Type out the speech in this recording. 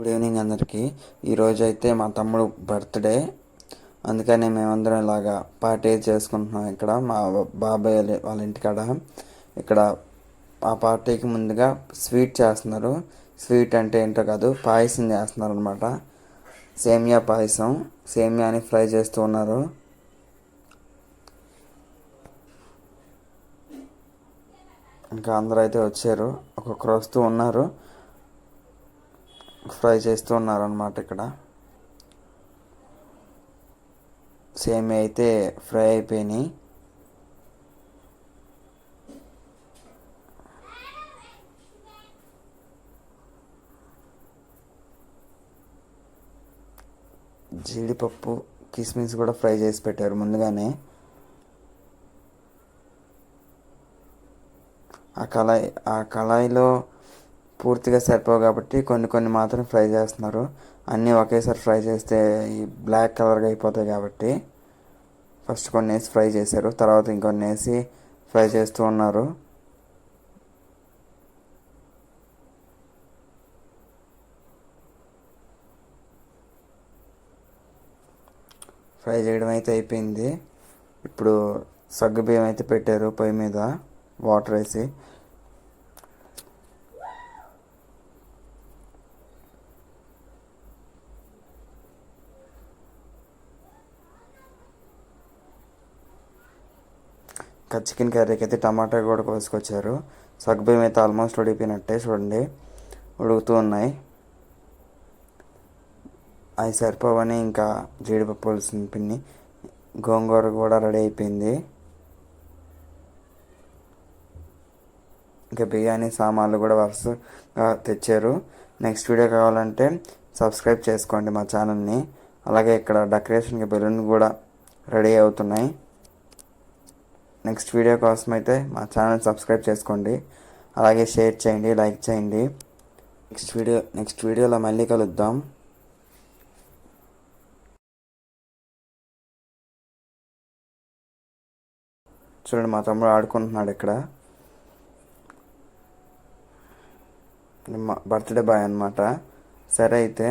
Good evening అందరికీ. ఈరోజు అయితే మా తమ్ముడు బర్త్డే. అందుకని మేమందరం ఇలాగా పార్టీ చేసుకుంటున్నాం ఇక్కడ. మా బాబాయ్ వాళ్ళ- వాళ్ళ ఇంటికాడ. ఇక్కడ ఆ పార్టీకి ముందుగా స్వీట్ చేస్తున్నారు. స్వీట్ అంటే ఏంటో కాదు పాయసం చేస్తున్నారు అనమాట సేమియా పాయసం. సేమియాని ఫ్రై చేస్తూ ఉన్నారు. ఇంకా అందరూ అయితే వచ్చారు. ఒక్కొక్కరు వస్తూ ఉన్నారు. ఫ్రై చేస్తూ ఉన్నారనమాట ఇక్కడ. సేమ్ అయితే ఫ్రై అయిపోయినాయి. జీడిపప్పు కిస్మిస్ కూడా ఫ్రై చేసి పెట్టారు ముందుగానే. ఆ కళాయి ఆ కళాయిలో పూర్తిగా సరిపోవు కాబట్టి కొన్ని కొన్ని మాత్రం ఫ్రై చేస్తున్నారు. అన్నీ ఒకేసారి ఫ్రై చేస్తే ఈ బ్లాక్ కలర్గా అయిపోతాయి కాబట్టి ఫస్ట్ కొన్ని వేసి ఫ్రై చేశారు. తర్వాత ఇంకొన్ని వేసి ఫ్రై చేస్తూ ఉన్నారు. ఫ్రై చేయడం అయితే అయిపోయింది. ఇప్పుడు సగ్గుబియ్యం అయితే పెట్టారు పొయ్యి మీద వాటర్ వేసి. చికెన్ కర్రీకి అయితే టమాటా కూడా కోసుకొచ్చారు. సగ్గుబియ్యం అయితే ఆల్మోస్ట్ ఉడికిపోయినట్టే చూడండి. ఉడుకుతూ ఉన్నాయి. అవి సరిపోవని ఇంకా జీడిపప్పు పులుసు పిన్ని గోంగూర కూడా రెడీ అయిపోయింది. ఇంకా బిర్యానీ సామాన్లు కూడా వరుసగా తెచ్చారు. నెక్స్ట్ వీడియో కావాలంటే సబ్స్క్రైబ్ చేసుకోండి మా ఛానల్ని. అలాగే ఇక్కడ డెకరేషన్కి బెలూన్ కూడా రెడీ అవుతున్నాయి. నెక్స్ట్ వీడియో కోసం అయితే మా ఛానల్ సబ్స్క్రైబ్ చేసుకోండి. అలాగే షేర్ చేయండి లైక్ చేయండి. నెక్స్ట్ వీడియో నెక్స్ట్ వీడియోలో మళ్ళీ కలుద్దాం. చూడండి మా తమ్ముడు ఆడుకుంటున్నాడు ఇక్కడ. మా బర్త్డే బాయ్ అనమాట సరే అయితే.